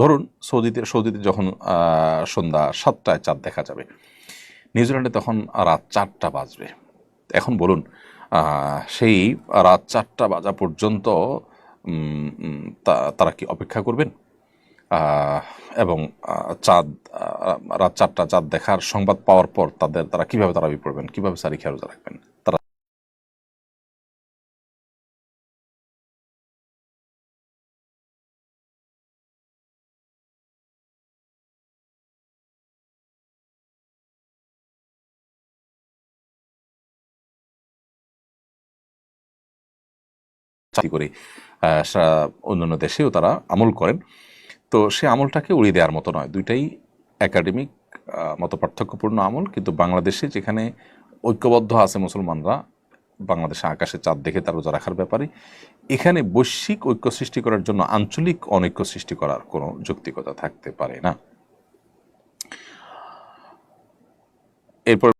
ধরুন সৌদিতে সৌদিতে যখন সন্ধ্যা সাতটায় চাঁদ দেখা যাবে, নিউজিল্যান্ডে তখন রাত চারটা বাজবে। এখন বলুন সেই রাত চারটা বাজা পর্যন্ত তারা কি অপেক্ষা করবেন? এবং চাঁদ রাত চারটা চাঁদ দেখার সংবাদ পাওয়ার পর তাদের, তারা কীভাবে তারাবি পড়বেন? কীভাবে সারি খেয়াল রাখবেন? চাকরি করে অন্যান্য দেশেও তারা আমল করেন। তো সে আমলটাকে উড়িয়ে দেওয়ার মতো নয়। দুইটাই একাডেমিক মতো পার্থক্যপূর্ণ আমল। কিন্তু বাংলাদেশে যেখানে ঐক্যবদ্ধ আছে মুসলমানরা, বাংলাদেশে আকাশে চাঁদ দেখে তার রোজা রাখার ব্যাপারে, এখানে বৈশ্বিক ঐক্য সৃষ্টি করার জন্য আঞ্চলিক অনৈক্য সৃষ্টি করার কোনো যৌক্তিকতা থাকতে পারে না। এরপর